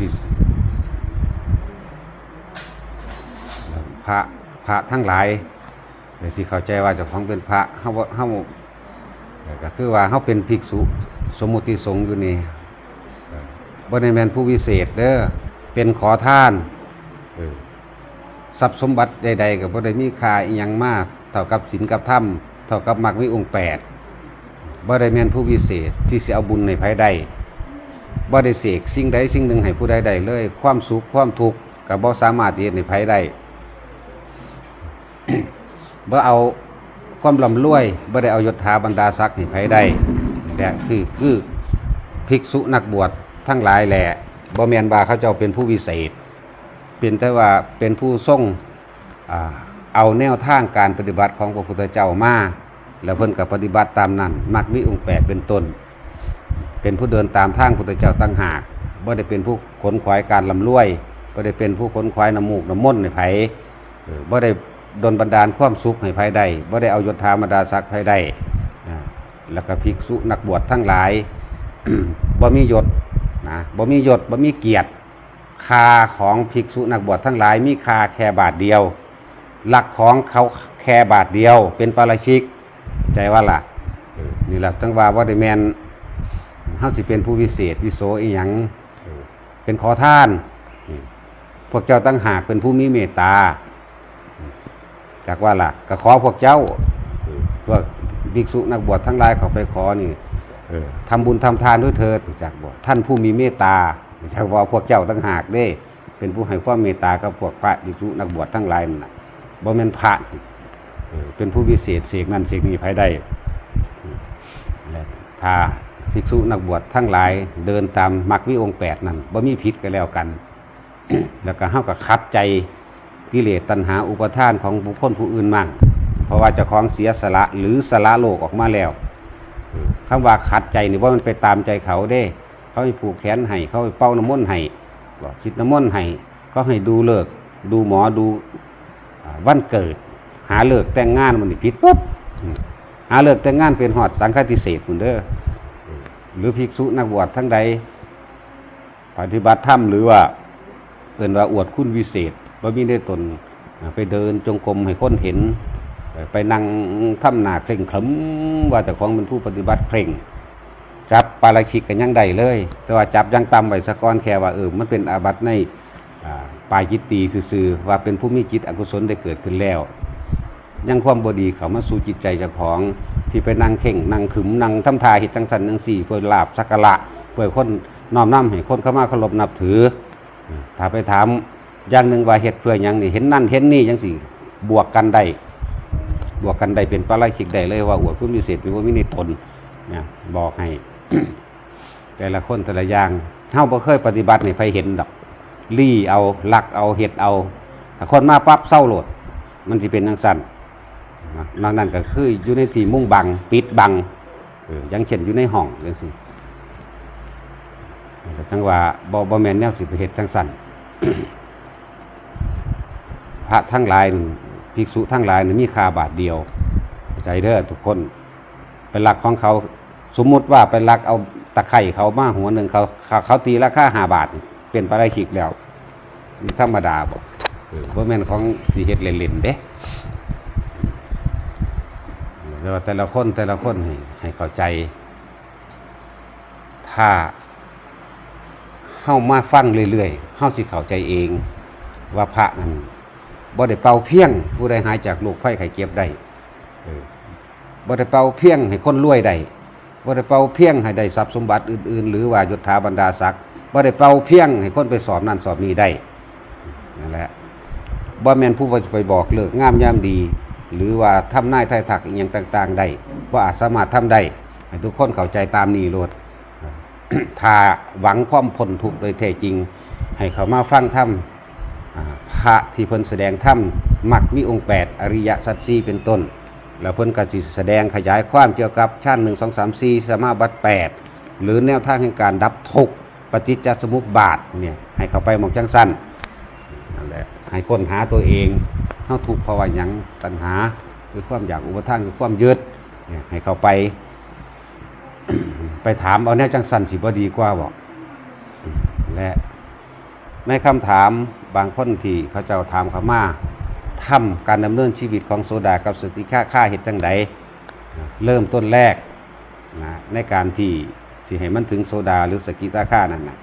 สิพระพระทั้งหลายเดี๋ยที่เข้าใจว่าเจะของเป็นพระเฮาบ่เฮาก็คือว่าเฮาเป็นภิกษุสมุติสงฆ์อยู่นี่บ่ได้แม่นผู้วิเศษเด้อเป็นขอทานทรัพย์สมบัติใดๆก็บ่ได้มีค่าอีหยังมาก เท่ากับศีลกับธรรมเท่ากับมรรคมีองค์แปดบ่ได้แม่นผู้วิเศษที่สิเอาบุญในไผได้ บ่ได้เสกสิ่งใดสิ่งหนึ่งให้ผู้ใดได้เลย ความสุขความทุกข์ก็บ่สามารถเฮ็ดให้ไผได้บ่เอาความร่ำรวยบ่ได้เอายศถาบรรดาศักดิ์ให้ไผได้นี่แหละคือคือภิกษุนักบวชทั้งหลายแหละบ่แม่นว่าเขาเจ้าเป็นผู้วิเศษ เป็นแต่ว่าเป็นผู้ทรงเอาแนวทางการปฏิบัติของพระพุทธเจ้ามาแล้วเพิ่นก็ปฏิบัติตามนั้นมักมีองค์แปดเป็นต้น เป็นผู้เดินตามทางพุทธเจ้าตั้งหากบ่ได้เป็นผู้ขนขวายการลำรวยบ่ได้เป็นผู้ขนขวายน้ำมูกน้ำมนต์ให้ไผเออบ่ได้ดนบันดาลความสุขให้ไผได้บ่ได้เอายศถาบรรดาศักดิ์ไผได้อ่าแล้วก็ภิกษุนักบวชทั้งหลายบ่มียศนะบ่มียศบ่มีเกียรติคาของภิกษุนักบวชทั้งหลาย มีคาแค่บาทเดียว หลักของเขาแค่บาทเดียว เป็นปาราชิก ใจว่าล่ะเออนี่แหละตั้งว่าว่าได้แมน เฮาสิเป็นผู้วิเศษวิโสอีหยังเป็นขอทาน พวกเจ้าตั้งหากเป็นผู้มีเมตตา จากว่าล่ะก็ขอพวกเจ้าพวกภิกษุนักบวชทั้งหลายเขาไปขอนี่เออทำบุญทำทานด้วยเถิดจากบวชท่านผู้มีเมตตาจากว่าพวกเจ้าตั้งหากเด้ เป็นผู้ให้ความเมตตากับพวกพระภิกษุนักบวชทั้งหลายนั่นน่ะบ่แม่นพระเออเป็นผู้วิเศษเสกนั้นเสกนี้ภายได้และถ้า ภิกษุนักบวชทั้งหลายเดินตามมรรควิองแปดนั้นบ่มีผิดกันแล้วกัน แล้วก็เฮากับคัดใจกิเลสตัณหาอุปทานของบุคคลผู้อื่นมั่ง เพราะว่าเจ้าของเสียสละหรือสละโลกออกมาแล้วเออคำว่าขัดใจนี่ว่ามันไปตามใจเขาเด้ เขาให้ผูกแขนให้เขาให้เป้าน้ำมนต์ให้บอกชิดน้ำมนต์ให้ก็ให้ดูเลิกดูหมอดูวันเกิด หาเลิกแต่งงานมันผิดปุ๊บหาเลิกแต่งงานเป็นหอดสังฆติเศษคุณเด้อ หรือภิกษุนักบวชทั้งใด ปฏิบัติธรรมหรือว่าเอินว่าอวดคุณวิเศษว่ามีได้ตนไปเดินจงกรมให้คนเห็น ไปนั่งทำหนาเคร่งขรึมว่าแต่ของเป็นผู้ปฏิบัติเคร่ง จับปาราชิกกันยังได้เลย แต่ว่าจับยังต่ำไว้สะก้อนแค่ว่าเออมันเป็นอาบัติในปลายจิตตีซื่อๆว่าเป็นผู้มีจิตอกุศลได้เกิดขึ้นแล้ว ยังความบดีเขามาสู่จิตใจเจ้าของ ที่ไปนั่งเข่งนั่งขึมนั่งทำทาหิตจังสันจังสี่เพื่อลาบสักการะเพื่อคนน้อมน้ำให้คนเข้ามาเคารพนับถือ ถ้าไปถามอย่างหนึ่งว่าเหตุเพื่อหยังนี่เห็นนั่นเห็นนี่จังสี่บวกกันได้บวกกันได้เป็นปลาไหลชิกได้เลยว่าอวดผู้มีเศษเป็นผู้มีในตนเนี่ยบอกให้ แต่ละคนแต่ละอย่างเฮาบ่เคยปฏิบัติในใครเห็นดอกลี่เอาหลักเอาเห็ดเอาคนมาปั๊บเศร้าโหลด มันจะเป็นจังสัน นอกนั้นก็คืออยู่ในที่มุ่งบังปิดบังอออยังเช่นอยู่ในห้องจังซี่แต่จังว่าบ่บ่แม่นแนวสิไปเฮ็ดจังสันพระทั้งหลายภิกษุทั้งหลายนี่มีค่าบาทเดียว ใจเด้อทุกคนไปหลักของเขาสมมุติว่าไปลักเอาตะไคร่เขามาหัวหนึ่งเขาเขาเขาตีราคาหาบาทเป็นปลาไหลขิกแล้วธรรมดาบ่เออบ่แม่นของสิเฮ็ดเล่นๆเด้ แต่ว่าแต่ละคนแต่ละคนให้ให้เข้าใจ ถ้าเข้ามาฟังเรื่อยๆเข้าสิเข้าใจเอง ว่าพระนั้นบ่ได้เป่าเพียง ผู้ใดหายจากโรคไข้ไข้เจ็บได้บ่ได้เป่าเพียงให้คนรวยได้บ่ได้เป่าเพียงให้ได้ทรัพย์สมบัติอื่น ๆ หรือว่ายศถาบรรดาศักดิ์บ่ได้เป่าเพียงให้คนไปสอบนั่นสอบนี้ได้นั่นแหละบ่แม่นผู้ไปบอกเลิกงามยามดี หรือว่าทำนายไทยถักอย่างต่างๆได้ว่าอาจสามารถทำได้ให้ทุกคนเข้าใจตามนี้โลดถ้าหวังความพ้นทุกข์โดยแท้จริง ให้เขามาฟังธรรมพระที่เพิ่นแสดงธรรมมักมีองค์แปดอริยสัจสี่เป็นต้น แล้วเพิ่นก็สิแสดงขยายความเกี่ยวกับชั้นหนึ่งสองสามสี่สมาบัติแปดหรือแนวทางแห่งการดับทุกข์ปฏิจจสมุปบาทเนี่ยให้เขาไปหมองจังสั้นนั่นแหละให้ค้นหาตัวเอง เฮาถูกภาวะหยังตัณหาคือความอยากอุปทานคือความยึดให้เขาไป ไปถามเอาแนวจังสันสิบดีกว่าบอกและในคำถามบางคนที่เขาเจ้าถามเขามาทำการดำเนินชีวิตของโซดากับสติค่าค่าเหตุจังใดเริ่มต้นแรกนะในการที่สิให้มันถึงโซดาหรือสกิตาค่านั่นนะ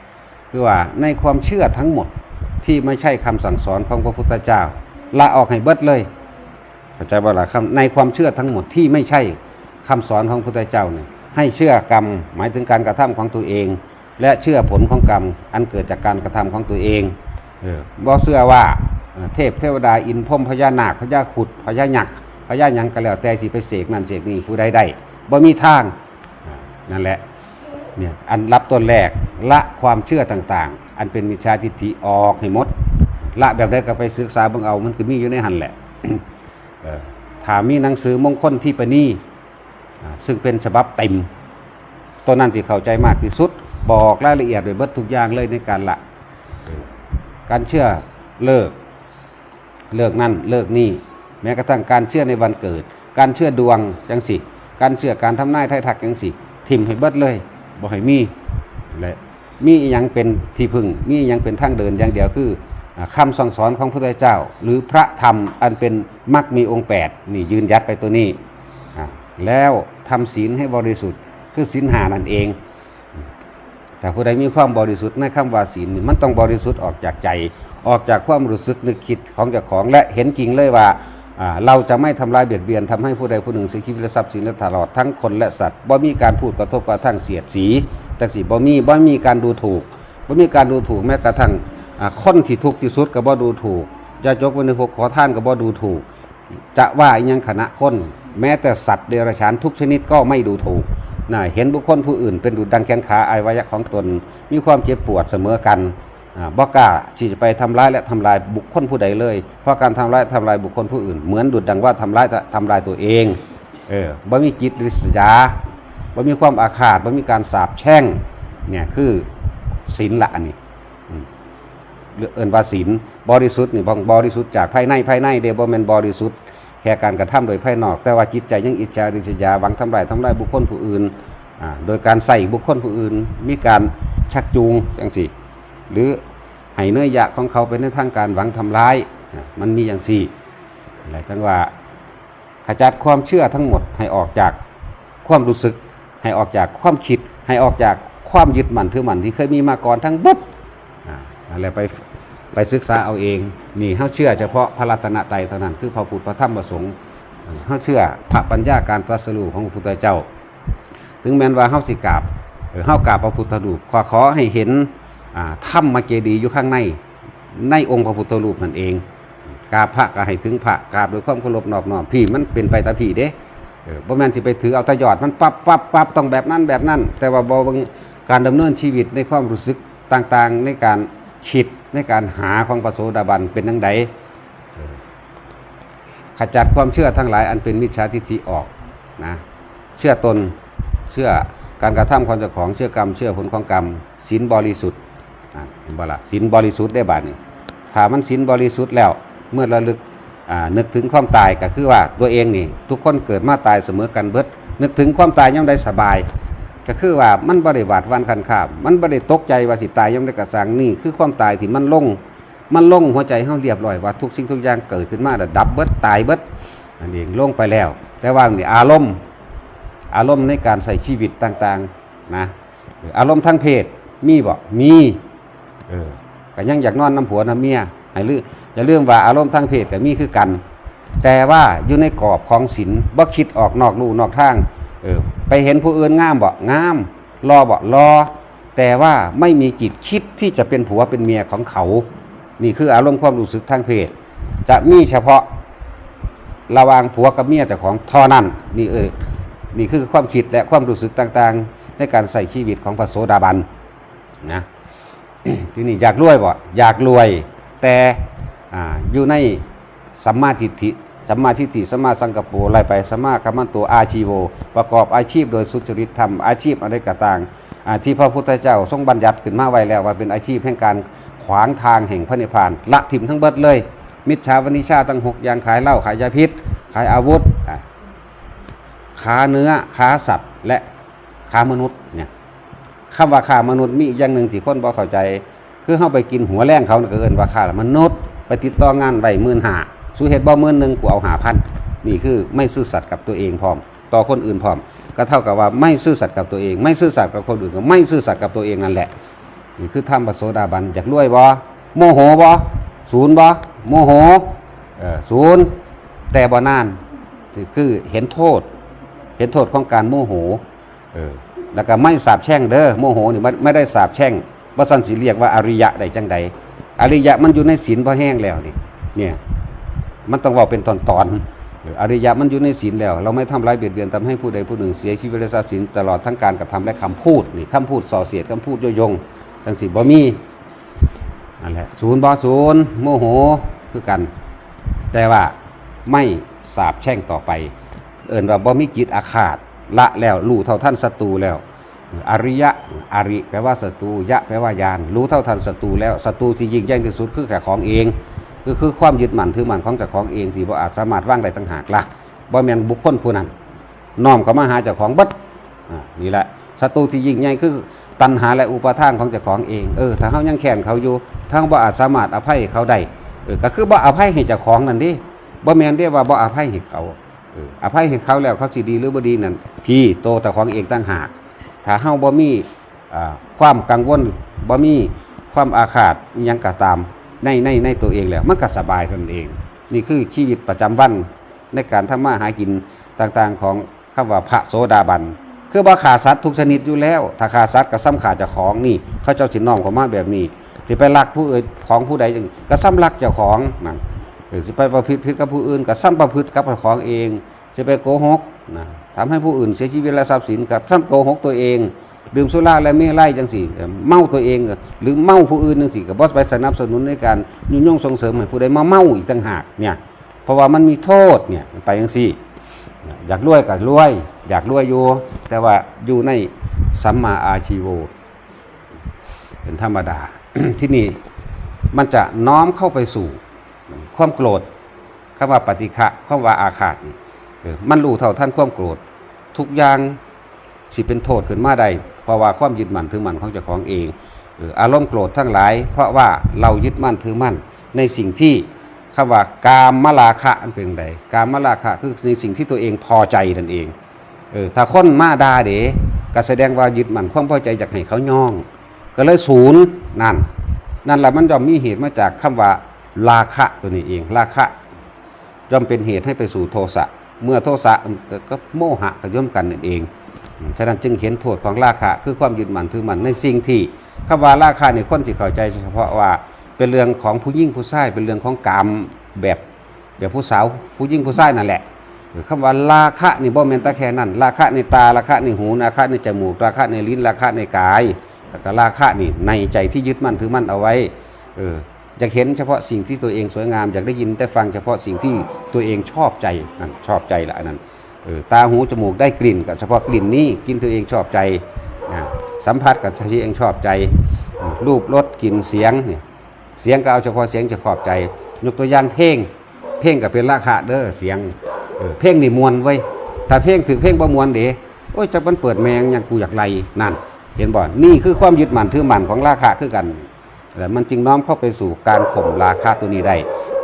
คือว่าในความเชื่อทั้งหมดที่ไม่ใช่คำสั่งสอนของพระพุทธเจ้า ละออกให้เบิดเลยเข้าใจบ่ล่ะครับในความเชื่อทั้งหมดที่ไม่ใช่คำสอนของพระพุทธเจ้าเนี่ยให้เชื่อกรรม หมายถึงการกระทำของตัวเอง และเชื่อผลของกรรม อันเกิดจากการกระทำของตัวเองเออบ่เชื่อว่าเทพเทวดาอินพรมพญานาคพญาขุดพญาหยักพญาหยังก็แล้วแต่สิไปเสกนั่นเสกนี่ผู้ใดได้บ่มีทางนั่นแหละเนี่ยอันรับต้นแรกละความเชื่อต่างๆ อันเป็นมิจฉาทิฏฐิออกให้หมด ละแบบใดก็ไปศึกษาเบิ่งเอามันคือมีอยู่ในหันแหละถามมีหนังสือมงคลที่ปณีซึ่งเป็นฉบับเต็มตัวนั้นที่เข้าใจมากที่สุด บอกรายละเอียดไปเบิดทุกอย่างเลยในการละ การเชื่อเลิก เลิกนั่นเลิกนี่แม้กระทั่งการเชื่อในวันเกิด การเชื่อดวงจังสิการเชื่อการทำนายไทายทักจังสิทิมให้เบิดเลยบ่ให้มีและมีอยังเป็นที่พึ่งมีอยังเป็นทางเดินอย่างเดียวคือ คำสั่งสอนของพระพุทธเจ้า หรือพระธรรมอันเป็นมรรคมีองค์แปดนี่ยืนยัดไปตัวนี้ แล้วทำศีลให้บริสุทธิ์คือศีลหานั่นเอง แต่ผู้ใดมีความบริสุทธิ์ในคำว่าศีลมันต้องบริสุทธิ์ออกจากใจ ออกจากความรู้สึกนึกคิดของเจ้าของและเห็นจริงเลยว่าเราจะไม่ทำลายเบียดเบียนทำให้ผู้ใดผู้หนึ่งเสียชีวิตและทรัพย์สินและตลอดทั้งคนและสัตว์บ่มีการพูดกระทบกระทั่งเสียดสีแต่สิบ่มีบ่มีการดูถูกบ่มีการดูถูกแม้กระทั่ง คนที่ทุกข์ที่สุดก็บ่ดูถูกจะจกไว้ในพวกขอท่านก็บ่ดูถูก จะว่ายังคณะคนแม้แต่สัตว์เดรัจฉานทุกชนิดก็ไม่ดูถูกนะเห็นบุคคลผู้อื่นเป็นดุจดังแขนขาอวัยะของตน มีความเจ็บปวดเสมอกันบ่กล้าที่จะไปทำร้ายและทำลายบุคคลผู้ใดเลย เพราะการทำร้ายทำลายบุคคลผู้อื่น เหมือนดุจดังว่าทำร้ายทำลายตัวเองเออบ่มีจิตริษยาบ่มีความอาฆาตบ่มีการสาปแช่งเนี่ยคือศีลละอันนี้ เอินว่าศีลบริสุทธิ์นี่บ่บริสุทธิ์จากภายในภายในเดบ่แม่นบริสุทธิ์แค่การกระทำโดยภายนอก แต่ว่าจิตใจยังอิจฉาริษยาหวังทำลายทำลายบุคคลผู้อื่นอ่าโดยการใส่บุคคลผู้อื่น มีการชักจูงจังสี่ หรือให้เนื้อยะของเขาไปในทางการหวังทำร้ายอะมันมีอย่างสี่อะไรจังว่าขจัดความเชื่อทั้งหมดให้ออกจากความรู้สึก ให้ออกจากความคิด ให้ออกจากความยึดมั่นถือมั่นที่เคยมีมาก่อนทั้งหมดอ่าอะไรไป ไปศึกษาเอาเอง นี่เฮาเชื่อเฉพาะพระรัตนตรัยเท่านั้นคือพระพุทธพระธรรมพระสงฆ์เฮาเชื่อพระปัญญาการตรัสรู้ของพระพุทธเจ้า ถึงแม้นว่าเฮาสิกราบเออเฮากราบพระพุทธรูปขอขอให้เห็นถ้ำมาเจดีย์อยู่ข้างในในองค์พระพุทธรูปนั่นเองกราบพระก็ให้ถึงพระกราบด้วยความเคารพนอบน้อมพี่มันเป็นไปตาพี่เด้เออบ่แม่นสิไปถือเอาตะยอดมันปั๊บปั๊บปั๊บต้องแบบนั้นแบบนั้น แต่ว่าบ่เบิ่งการดำเนินชีวิตในความรู้สึกต่างๆ ในการ คิดในการหาของพระโสดาบันเป็นจังไดขจัดความเชื่อทั้งหลายอันเป็นมิจฉาทิฏฐิออกนะเชื่อตนเชื่อการกระทำของเจ้าของเชื่อกรรมเชื่อผลของกรรมศีลบริสุทธิ์เห็นบ่ละศีลบริสุทธิ์ได้บาดนี้ถ้ามันศีลบริสุทธิ์แล้วเมื่อระลึกนึกถึงความตายก็คือว่าตัวเองนี่ ทุกคนเกิดมาตายเสมอกันเบิดนึกถึงความตายย่อมได้สบาย ก็คือว่ามันบริวาดวันคันขามมันบริตกใจว่าสิตายย่อมได้กระสังนี่คือความตายที่มันลงมันลงหัวใจเฮาเรียบร้อยว่าทุกสิ่งทุกอย่างเกิดขึ้นมาแล้วดับเบิดตายเบิดอันนี้ลงไปแล้ว แต่ว่านี่อารมณ์อารมณ์ในการใส่ชีวิตต่างๆนะออารมณ์ทางเพศมีบ่มีเออก็ยังอยากนอนน้ำผัวน้ำเมียให้ลืออย่าลืมว่าอารมณ์ทางเพศก็มีคือกัน แต่ว่าอยู่ในกรอบของศีลบ่คิดออกนอกลู่นอกทาง เออไปเห็นผู้อื่นงามบ่งามรอบ่รอ แต่ว่าไม่มีจิตคิดที่จะเป็นผัวเป็นเมียของเขา นี่คืออารมณ์ความรู้สึกทางเพศ จะมีเฉพาะระวางผัวกับเมียเจ้าของท่านั้นนี่เออนี่คือความคิดและความรู้สึกต่างๆ ในการใส่ชีวิตของพระโสดาบันนะที่นี่อยากรวยบ่อยากรวย แต่ออยู่ในสัมมาทิฏฐิ สัมมาทิฏฐิสัมมาสังกัปรไล่ไปสัมมากัมมันตัวอาชีโว ประกอบอาชีพโดยสุจริตธรรมอาชีพอะไรก็ต่างที่พระพุทธเจ้าทรงบัญญัติขึ้นมาไว้แล้วว่าเป็นอาชีพแห่งการขวางทางแห่งพระนิพพาน ละถิ่มทั้งเบิดเลย มิจฉาวนิชาตั้งหกอย่างขายเหล้าขายยาพิษ ขายอาวุธค้าเนื้อค้าสัตว์ และค้ามนุษย์เนี่ยคำว่าค้ามนุษย์มีอีกอย่างหนึ่งที่คนบ่เข้าใจ คือเฮาไปกินหัวแรงเขานี่ก็เอิ้นว่าค่ามนุษย์ ไปติดต่องานไว้15,000 สู้เฮ็ดบ่หมื่นนึงกูเอา5,000นี่คือไม่ซื่อสัตย์กับตัวเองพร้อม ต่อคนอื่นพร้อม ก็เท่ากับว่าไม่ซื่อสัตย์กับตัวเอง ไม่ซื่อสัตย์กับคนอื่นก็ไม่ซื่อสัตย์กับตัวเองนั่นแหละนี่คือทำบัสโสดาบันอยากรวยบ่โมโหบ่ศูนย์บ่โมโหเออศูนย์แต่บ่นานคือเห็นโทษ เห็นโทษของการโมโหเออแล้วก็ไม่สาบแช่งเด้อโมโหนี่ไม่ไม่ได้สาบแช่งว่าสันสิเรียกว่าอริยะได้จังใดอริยะมันอยู่ในศีลพอแห้งแล้วนี่เนี่ย มันต้องว่าเป็นตอนตอนๆอริยะมันอยู่ในศีลแล้ว เราไม่ทำร้ายเบียดเบียนทำให้ผู้ใดผู้หนึ่งเสียชีวิตและทรัพย์สินตลอดทั้งการกระทำและคำพูดนี่คำพูดส่อเสียดคำพูดโยยงทั้งสิบ่มีนั่นแหละศูนย์บ่ศูนย์โมโหคือกัน แต่ว่าไม่สาบแช่งต่อไป เอินว่าบ่มีจิตอาฆาตละแล้วรู้เท่าท่านศัตรูแล้ว อริยะอริแปลว่าศัตรูยะแปลว่ายานรู้เท่าทันศัตรูแล้วศัตรูที่ยิ่งใหญ่ที่สุดคือแก่ของเอง ก็คือความยึดมั่นถือมั่นของเจ้าของเองที่บ่อาจสามารถว่างได้ต่างหากละบ่แม่นบุคคลผู้นั้นน้อมเข้ามาหาเจ้าของบัดนี่แหละศัตรูที่ยิ่งใหญ่คือตัณหาและอุปาทานของเจ้าของเองเออถ้าเฮายังแค้นเขาอยู่ถ้าเราบ่อาจสามารถอภัยเขาได้เออก็คือบ่อภัยให้เจ้าของนั่นดิบ่แม่นเด้ว่าบ่อภัยให้เขาเอออภัยให้เขาแล้วเขาสิดีหรือบ่ดีนั่นพี่โตเจ้าของเองต่างหาก ถ้าเฮาบ่มีความกังวลบ่มีความอาฆาตยังก็ตาม ในในในตัวเองแล้วมันก็สบายตนเอง นี่คือชีวิตประจำวันในการทำมาหากินต่างๆของคำว่าพระโสดาบันคือบ่ขาสัตว์ทุกชนิดอยู่แล้ว ถ้าขาสัตว์ก็ซ้ำขาเจ้าของนี่ เขาเจ้าสิน้อมเข้ามาแบบนี้ สิไปรักผู้อื่นของผู้ใดจังก็ซ้ำรักเจ้าของนั่นสิไปประพฤติผิดกับผู้อื่นก็ซ้ำประพฤติกับเจ้าของเองสิไปโกหกนะทำให้ผู้อื่นเสียชีวิตและทรัพย์สินก็ซ้ำโกหกตัวเอง ดื่มสุราและเมลัยจังสี่เมาตัวเองหรือเมาผู้อื่นจังสี่ก็บ่ไปสนับสนุนในการยุ่งยงส่งเสริมให้ผู้ใดมาเมาอีกต่างหากเนี่ยเพราะว่ามันมีโทษเนี่ยไปจังสี่ อยากรวยก็รวย อยากรวยอยู่แต่ว่าอยู่ในสัมมาอาชีโวเป็นธรรมดาที่นี่มันจะน้อมเข้าไปสู่ความโกรธคำว่าปฏิฆะคำว่าอาฆาตนี่เออมันรู้เท่าท่านความโกรธ ทุกอย่าง สิเป็นโทษขึ้นมาได้เพราะว่าความยึดมั่นถือมั่นของเจ้าของเองอารมณ์โกรธทั้งหลาย เพราะว่าเรายึดมั่นถือมั่นในสิ่งที่คำว่ากามมราคะเป็นใดกามมราคะคือในสิ่งที่ตัวเองพอใจนั่นเองเออถ้าคนมาดาเดก็แสดงว่ายึดมั่นความพอใจจากให้เขาย่อง ก็เลยศูนย์นั่นนั่นแหละมันย่อมมีเหตุมาจากคำว่าราคะตัวนี้เอง ราคะย่อมเป็นเหตุให้ไปสู่โทสะเมื่อโทสะก็โมหะก็ย่อมกันนั่นเองอืม ฉะนั้นจึงเห็นโทษของราคะคือความยึดมั่นถือมั่นในสิ่งที่คำว่าราคะในคนที่เข้าใจเฉพาะว่าเป็นเรื่องของผู้ยิ่งผู้ชายเป็นเรื่องของกรรมแบบแบบผู้สาวผู้ยิ่งผู้ชายนั่นแหละคำว่าราคะนี่บ่แม่นตะแค่นั้นราคะในตาราคะในหูราคะในจมูกราคะในลิ้นราคะในกายแล้วก็ราคะนี่ในใจที่ยึดมั่นถือมั่นเอาไว้เอออยากเห็นเฉพาะสิ่งที่ตัวเองสวยงามอยากได้ยินได้ฟังเฉพาะสิ่งที่ตัวเองชอบใจนั่นชอบใจละอันนั้น ตาหูจมูกได้กลิ่นก็เฉพาะกลิ่นนี้กินตัวเองชอบใจนะสัมผัสกับที่เองชอบใจ รูปรสกลิ่นเสียงเนี่ยเสียงก็เอาเฉพาะเสียงจะขอบใจ ยกตัวอย่างเพลง เพลงก็เป็นราคาเด้อเสียงเพลงนี่มวนไว้ถ้าเพลงถึงเพลงบ่มวนเด้โอ้ยจะมันเปิดแมงยังกูอยากไล่นั่น เห็นบ่นี่คือความยึดมั่นถือมั่นของราคาคือกันแล้วมันจึงน้อมเข้าไปสู่การข่มราคาตัวนี้ได้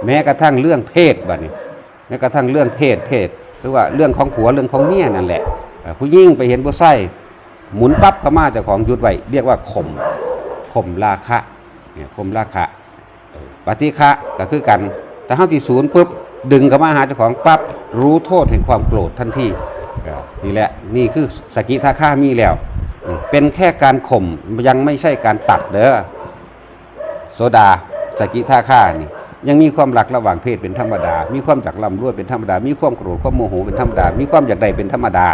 แม้กระทั่งเรื่องเพศบัดนี้แม้กระทั่งเรื่องเพศเพศ คือว่าเรื่องของผัวเรื่องของเมียนั่นแหละผู้ยิ่งไปเห็นผู้ใส่หมุนปั๊บเข้ามาเจ้าของหยุดไว้เรียกว่าข่มข่มราคะเนี่ยข่มราคะปฏิฆะก็คือกัน แต่เฮาที่ศูนย์ปุ๊บดึงเข้ามาหาเจ้าของปั๊บรู้โทษแห่งความโกรธทันทีนี่แหละนี่คือสกิทาฆามีแล้ว เป็นแค่การข่มยังไม่ใช่การตัดเด้อโซดาสกิทาฆานี่ ยังมีความรักระหว่างเพศเป็นธรรมดา มีความอยากร่ำรวยเป็นธรรมดา มีความโกรธความโมโหเป็นธรรมดา มีความอยากใดเป็นธรรมดา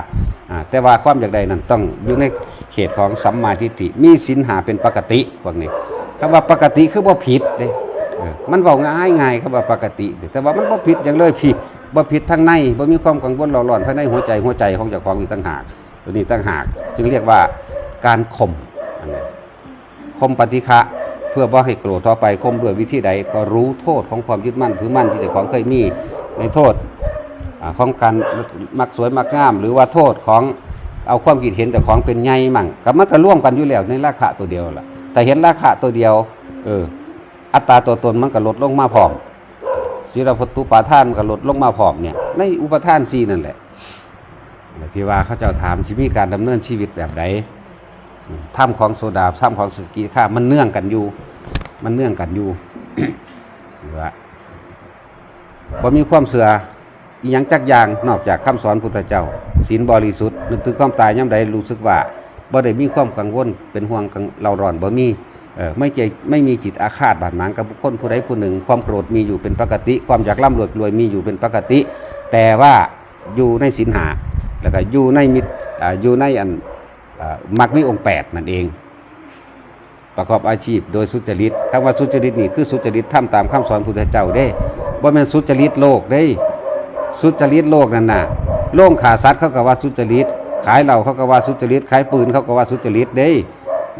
อ่าแต่ว่าความอยากใดนั้นต้องอยู่ในเขตของสัมมาทิฏฐิ มีสินหาเป็นปกติพวกนี้คำว่าปกติคือบ่าผิดเด้เออมันเว้าง่ายง่ายครับว่าปกติ แต่ว่ามันบ่ผิดอย่างเลยผิดบ่ผิดทางในบ่มีความกังวลหลอนๆภายในหัวใจหัวใจของเจ้าของอีกต่างหากตัวนี้ต่างหาก จึงเรียกว่าการข่มอันนี้ข่มปฏิฆะ พื่อบ่ให้โกรธต่อไปข่มด้วยวิธีใดก็รู้โทษของความยึดมั่นถือมั่นที่เจ้าของเคยมีในโทษอของการมักสวยมักงาม หรือว่าโทษของเอาความคิดเห็นเจ้าของเป็นใหญ่มั่งก็มันก็ร่วมกันอยู่แล้วในราคาตัวเดียวล่ะ แต่เห็นราคาตัวเดียวเอออัตราตัวตนมันก็ลดลงมาพร้อมศีลพัตุปาทานมันก็ลดลงมาพร้อมเนี่ยในอุปทานซีนั่นแหละที่ว่าเขาเจ้าถามชีวิตการดำเนินชีวิตแบบใด ถ้ำของโซดาถ้ำของสกีข้ามันเนื่องกันอยู่ มันเนื่องกันอยู่หรอว่าบ่มีความเสืออีหยังจักอย่างนอกจากคำสอนพุทธเจ้าศีลบริสุทธิ์นึกถึงความตายย่ำใดรู้สึกว่าบ่ได้มีความกังวลเป็นห่วงเราร้อนบ่มีไม่ใจไม่มีจิตอาฆาตบาดหมางกับบุคคลผู้ใดผู้หนึ่ง ความโกรธมีอยู่เป็นปกติ ความอยากร่ำรวยรวยมีอยู่เป็นปกติ แต่ว่าอยู่ในศีลหาแล้วก็อยู่ในมิตรออยู่ในอัน มรรคมีองค์แปดนั่นเอง ประกอบอาชีพโดยสุจริตคำว่าสุจริตนี่คือสุจริตทำตามคำสอนพุทธเจ้าเด้บ่แม่นสุจริตโลกเด้ สุจริตโลกนั่นน่ะโล่งขาสัตว์เขาก็ว่าสุจริต ขายเหล้าเขาก็ว่าสุจริต ขายปืนเขาก็ว่าสุจริตเด้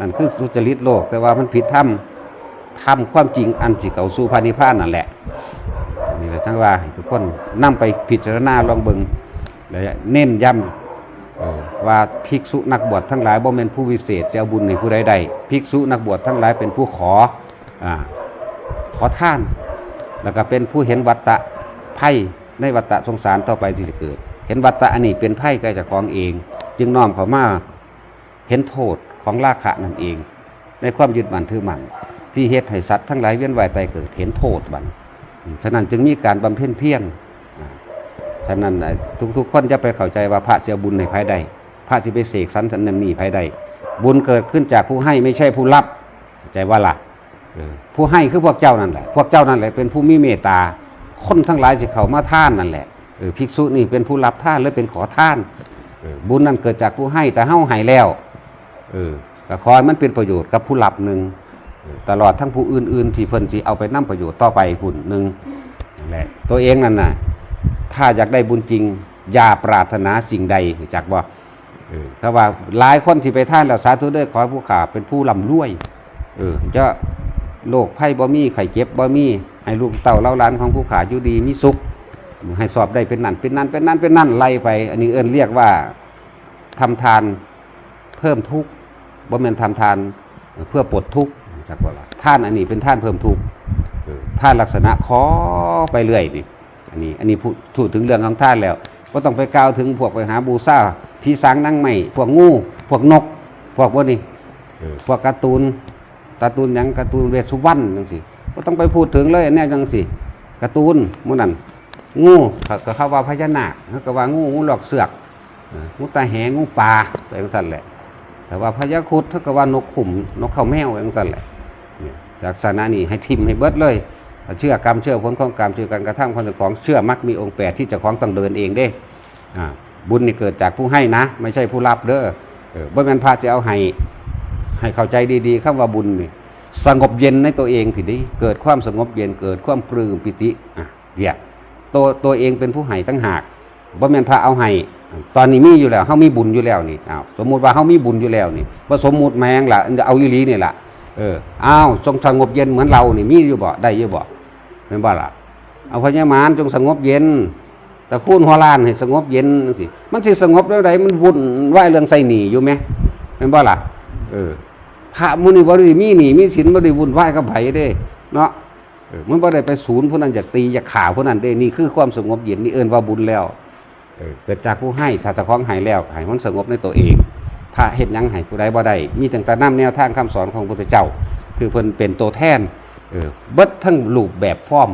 นั่นคือสุจริตโลก แต่ว่ามันผิดธรรมธรรมความจริงอันสิเก่าสู่พานิพานนั่นแหละนี่แหละทั้งว่าทุกคนนํไปพิจารณาลองเบิงและเน้นย้ำ ว่าภิกษุนักบวชทั้งหลายบ่แม่นผู้วิเศษจะเอาบุญในผู้ใดใดภิกษุนักบวชทั้งหลายเป็นผู้ขออขอท่าน แล้วก็เป็นผู้เห็นวัตตะไพ่ในวัตตะสงสารต่อไปที่จะเกิด เห็นวัตตะอันนี้เป็นไพ่ใกล้จากของเอง จึงน้อมเขามาเห็นโทษของราคะนั่นเอง ในความยึดมั่นถือมั่นที่เฮ็ดให้สัตว์ทั้งหลายเวียนว่ายตายเกิดเห็นโทษบันฉะนั้นจึงมีการบำเพ็ญเพียร ฉะนั้นน่ะทุกๆคนจะไปเข้าใจว่าพระเสียบุญในภายใดพระสิไปเสกสรรสันนันนีภายใดบุญเกิดขึ้นจากผู้ให้ไม่ใช่ผู้รับใจว่าล่ะผู้ให้คือพวกเจ้านั่นแหละพวกเจ้านั่นแหละเป็นผู้มีเมตตาคนทั้งหลายสิเขามาท่านนั่นแหละภิกษุนี่เป็นผู้รับท่านหรือเป็นขอท่านบุญนั้นเกิดจากผู้ให้แต่เฮาให้แล้วเออก็ขอให้มันเป็นประโยชน์กับผู้รับหนึ่งตลอดทั้งผู้อื่นๆที่เพิ่นสิเอาไปนํประโยชน์ต่อไปพุ่นหนึ่งนั่นแหละตัวเองนั่นน่ะ ถ้าอยากได้บุญจริง อย่าปรารถนาสิ่งใดจักบ่เออเขาว่าหลายคนที่ไปท่านแล้วสาธุเด้อขอผู้ขาเป็นผู้ร่ำรวย เออจะโรคภัยบ่มีไข้เจ็บบ่มี ให้ลูกเต่าเล่าล้านของผู้ขาอยู่ดีมีสุข ให้สอบได้เป็นนั่นเป็นนั่นเป็นนั่นเป็นนั่นไล่ไป อันนี้เอิ้นเรียกว่าทำทานเพิ่มทุกข์บ่แม่นทำทานเพื่อปลดทุกข์จักบ่ล่ะท่านอันนี้เป็นท่านเพิ่มทุกข์ท่านลักษณะขอไปเรื่อยนี่ อันนี้ อันนี้พูดถูกถึงเรื่องของท่านแล้วก็ต้องไปกล่าวถึงพวกไปหาบูซ่าพีสางนั่งใหม่พวกงูพวกนก พวกพวกนี้พวกการ์ตูนการ์ตูนยังการ์ตูนเวสสุวรรณจังสิก็ต้องไปพูดถึงเลยแน่จังสิการ์ตูนมื้อนั้นงูเขาก็เข้าว่าพญานาคเขาก็ว่างูงูหลอกเสือกงูตาแหงงูปลาไปจังซั่นแหละ แต่ว่าพญาคุดเขาก็ว่านกขุมนกเขาแมวจังซั่นแหละจากสานะนี้ให้ทิมให้เบิดเลย เชื่อกรรมเชื่อผลของกรรมเชื่อการกระทำของเจ้าของเชื่อมักมีองค์แปดที่เจ้าของต้องเดินเองเด้บุญนี่เกิดจากผู้ให้นะ ไม่ใช่ผู้รับเด้อบ่แม่นพระจะเอาให้ให้เข้าใจดีๆคำว่าบุญนี่สงบเย็นในตัวเองผิดดิเกิดความสงบเย็นเกิดความปลื้มปิติอะเดี๋ยวตัวตัวเองเป็นผู้ให้ตั้งหากบ่แม่นพระเอาให้ตอนนี้มีอยู่แล้วเฮามีบุญอยู่แล้วนี่อ้าวสมมุติว่าเฮามีบุญอยู่แล้วนี่บ่สมมุติแมงล่ะเอาอีหลีนี่ล่ะเอออ้าวจงสงบเย็นเหมือนเรานี่มีอยู่บ่ได้อยู่บ่ แม่นบ่ล่ะ เอาพญามารจงสงบเย็นแต่คูณหัวล้านให้สงบเย็นจังซี่มันสิสงบแล้วใดมันวุ่นวายเรื่องใส่หนีอยู่ไหมแม่นบ่ล่ะ เออพระมุนีบ่ได้มีหนีมีสินบ่ได้วุ่นวายกับไผเด้เนาะเออมันบ่ได้ไปศูนย์ผู้นั้นอยากตีอยากฆ่าผู้นั้นเด้นี่คือความสงบเย็นนี่เอิ้นว่าบุญแล้วเกิดจากผู้ให้ถ้าเจ้าของให้แล้วให้มันสงบในตัวเอง พระเฮ็ดหยังให้ผู้ใดบ่ได้มีตั้งแต่นำแนวทางคำสอนของพระพุทธเจ้า คือเพิ่นเป็นตัวแทน เบิดทั้งรูปแบบฟอร์ม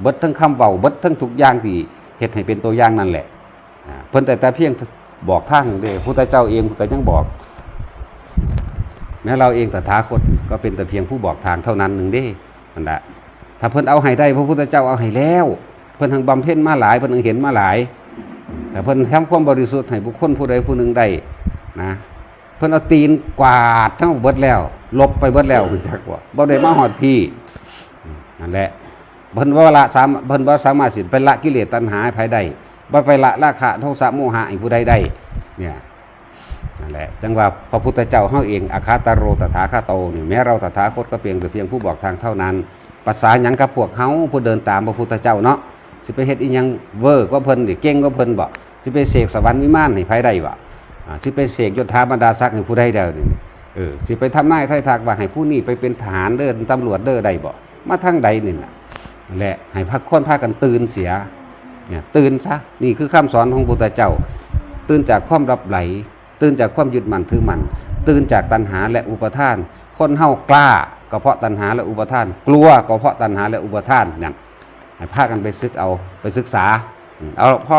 เบิดทั้งคำเว้าเบิดทั้งทุกอย่างที่เฮ็ดให้เป็นตัวอย่างนั่นแหละเพิ่นแต่แต่เพียงบอกทางเด้พระพุทธเจ้าเองก็ยังบอก แม้เราเองแตถาคตก็เป็นแต่เพียงผู้บอกทางเท่านั้นหนึ่งเด้นั่นแหละถ้าเพิ่นเอาให้ได้พระพุทธเจ้าเอาให้แล้ว เพิ่นทางบำเพ็ญมาหลายเพิ่นทางเห็นมาหลายแต่เพิ่นทำความบริสุทธิ์ให้บุคคลผู้ใดผู้หนึ่งได้นะ เพิ่นเอาตีนกวาดทั้งเบิดแล้ว ลบไปเบิดแล้วคือจักว่าบ่ได้มาฮอดพี่นั่นแหละเพิ่นว่าละสามเพิ่นบ่สามารถสิไปละกิเลสตัณหาให้ภายได้บ่ไปละราคะโทสะโมหะให้ผู้ใดได้เนี่ยนั่นแหละจังว่าพระพุทธเจ้าเฮาเองอาคาตโรตถาคาโตนี่แม้เราตถาคตก็เพียงแต่เพียงผู้บอกทางเท่านั้นภาษาหยังกับพวกเฮาผู้เดินตามพระพุทธเจ้าเนาะสิไปเฮ็ดอีหยังเวอร์กว่าเพิ่นดิเก่งกว่าเพิ่นบ่สิไปเสกสวรรค์วิมานให้ไผได้บ่อ่าสิไปเสกยศถาบรรดาศักดิ์ให้ผู้ใดเดียวนี่ ออสิไปทำนายไทยทักว่าให้ผู้นี้ไปเป็นทหารเด้อตำรวจเด้อใดบ่มาทางใดนี่นะแหละให้พักค้นพากันตื่นเสียเนี่ยตื่นซะนี่คือคำสอนของพุทธเจ้า ตื่นจากความรับไหล ตื่นจากความยึดมั่นถือมั่นตื่นจากตัณหาและอุปทาน คนเฮากล้าก็เพราะตัณหาและอุปทาน กลัวก็เพราะตัณหาและอุปทานเนี่ยให้พากันไปซึกเอาไปศึกษาอืมเอาพ่อ